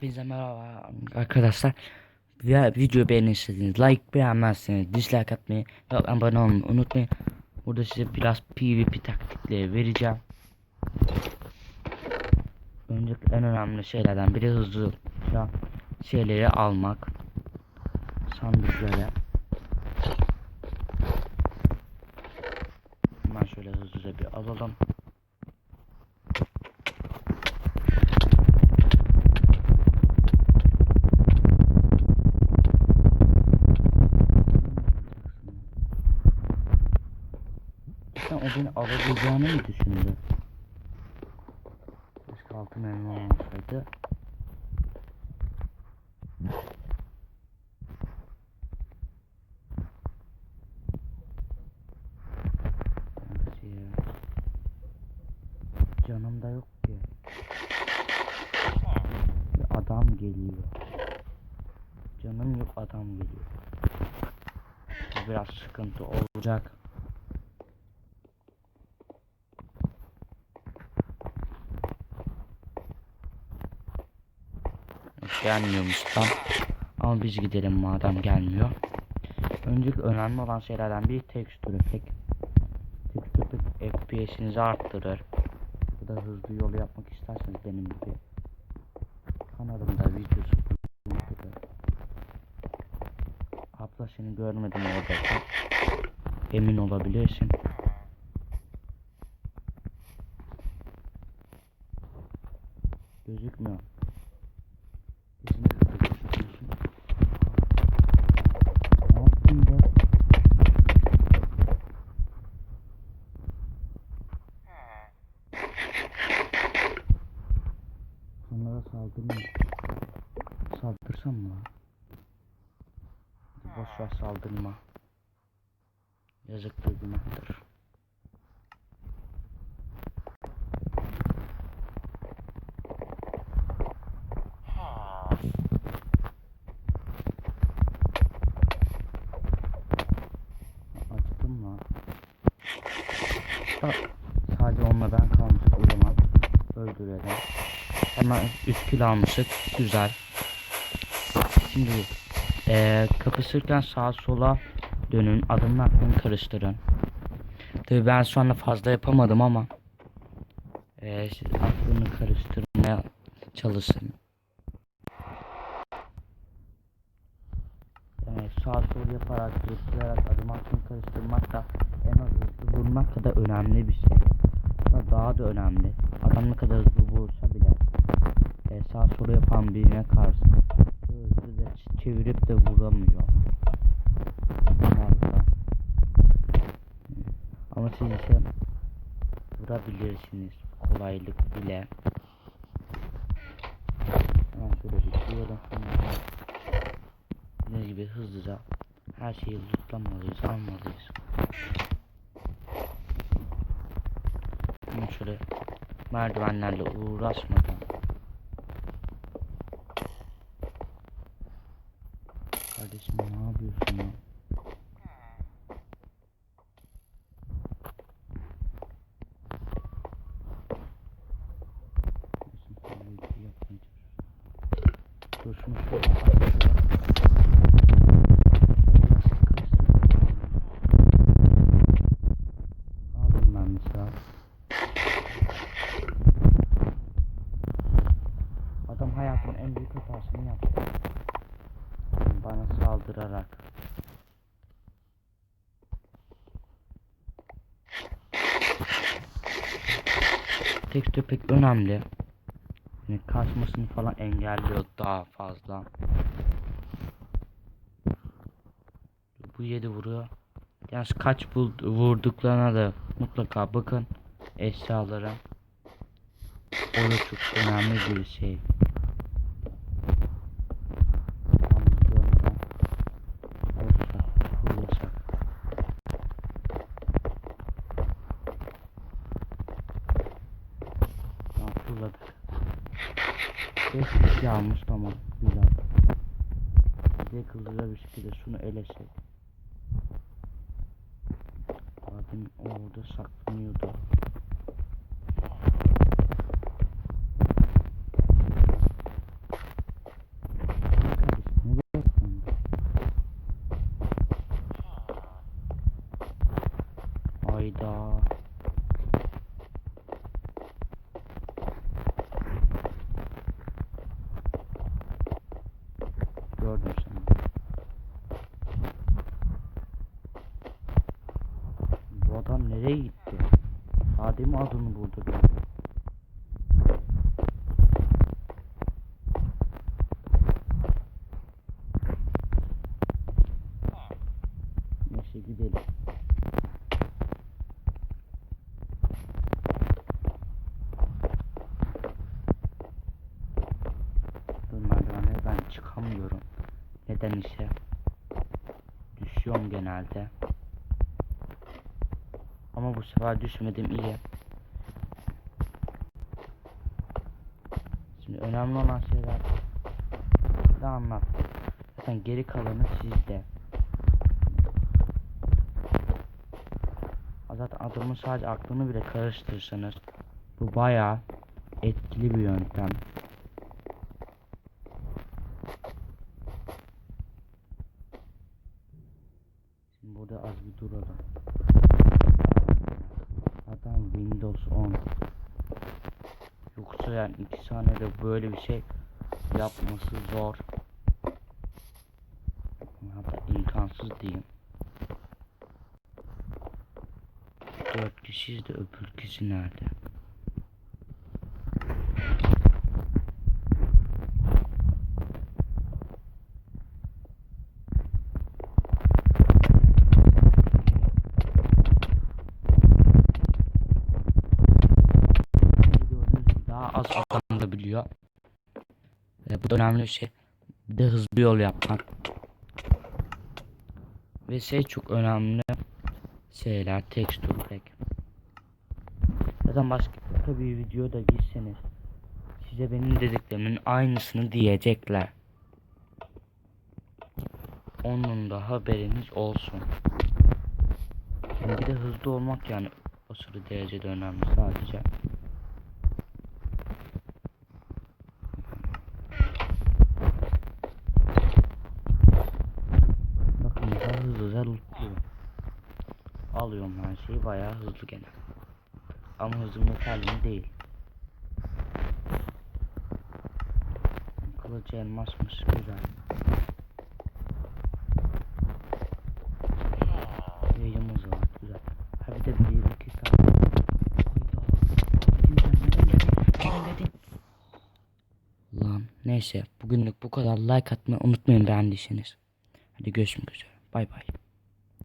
Hepinize merhaba arkadaşlar. Ya, video beğenirseniz like beğenmezseniz dislike atmayı ve abone olmayı unutmayın. Burada size biraz PvP taktikleri vereceğim. Önce en önemli şeylerden biri hızlı şeyleri almak. Sandıkları. Hemen şöyle hızlıca bir alalım. Beni alabileceğini mi düşündü? Keşke altın elma olmasaydı. Canım da yok ki. Bir adam geliyor. Canım yok adam geliyor. Bu biraz sıkıntı olacak. Gelmiyormuş tam. Ama biz gidelim madem gelmiyor. Önceki önemli olan şeylerden biri tekstür efekt. Tekstür efekt FPS'inizi arttırır. Bu da hızlı yol yapmak isterseniz benim gibi. Kanalımda videosu. Abla seni görmedim orada. Emin olabilirsin. Gözükmüyor. Onlara saldırma. Saldırsam mı? lan? Boş ver saldırma. Yazıktır günahtır. Sadece onunla ben kalmıştık o zaman. Öldürelim. Hemen 3 kilo almıştık. Güzel. Şimdi eee kapışırken sağa sola dönün. Aklını karıştırın. Tabii ben şu anda fazla yapamadım ama siz aklını karıştırmaya çalışın. Yani sağ sol yaparak, zıplayarak adım aklını karıştırmak da en az hızlı vurmak kadar önemli bir şey. Hatta daha da önemli. Adam ne kadar hızlı vursa bile e, sağ sola yapan birine karşı hızlı da çevirip de vuramıyor. Fazla. Ama siz ise vurabilirsiniz kolaylık bile. Hemen şöyle bir diyorum. Ne gibi hızlıca her şeyi lootlamalıyız, almalıyız. Şöyle merdivenlerle uğraşmadan Kardeşim ne yapıyorsun ya? Dur şunu şöyle Aldım ben mesela. Adam hayatının en büyük hatasını yaptı. Saldırarak. Tekstür pek önemli. Yani kaçmasını falan engelliyor daha fazla. Bu yedi vuruyor. Yalnız kaç bul- vurduklarına da mutlaka bakın eşyalara. O da çok önemli bir şey. almış tamam güzel. Bir hızlıca bir şekilde şunu elesek. Abim orada saklanıyordu. Hayda. Adını buldu. Neyse gidelim. Bu merdivenleri ben çıkamıyorum. Neden ise düşüyorum genelde. Ama bu sefer düşmedim iyi. Şimdi önemli olan şeyler de anlat. Zaten geri kalanı sizde. Zaten adamın sadece aklını bile karıştırırsanız bu bayağı etkili bir yöntem. Şimdi burada az bir duralım. Windows 10. Yoksa yani 2 saniyede böyle bir şey yapması zor. Hatta imkansız diyeyim. Dört kişiyiz de öbür kişi nerede? Adam da biliyor. Ve bu da önemli şey. Bir de hızlı yol yapmak. Ve şey çok önemli şeyler tekstür pack. Zaten başka bir videoda gitseniz size benim dediklerimin aynısını diyecekler. Onun da haberiniz olsun. Yani bir de hızlı olmak yani aşırı derecede önemli sadece. Bakın mesela hızlıca lootluyorum. Alıyorum her şeyi bayağı hızlı gene. Ama hızım yeterli değil. Kılıcı elmasmış güzel. Yayımız var güzel. Ha bir de bir iki saat. Ben. Lan neyse bugünlük bu kadar like atmayı unutmayın beğendiyseniz. Hadi görüşmek üzere. Bay bay.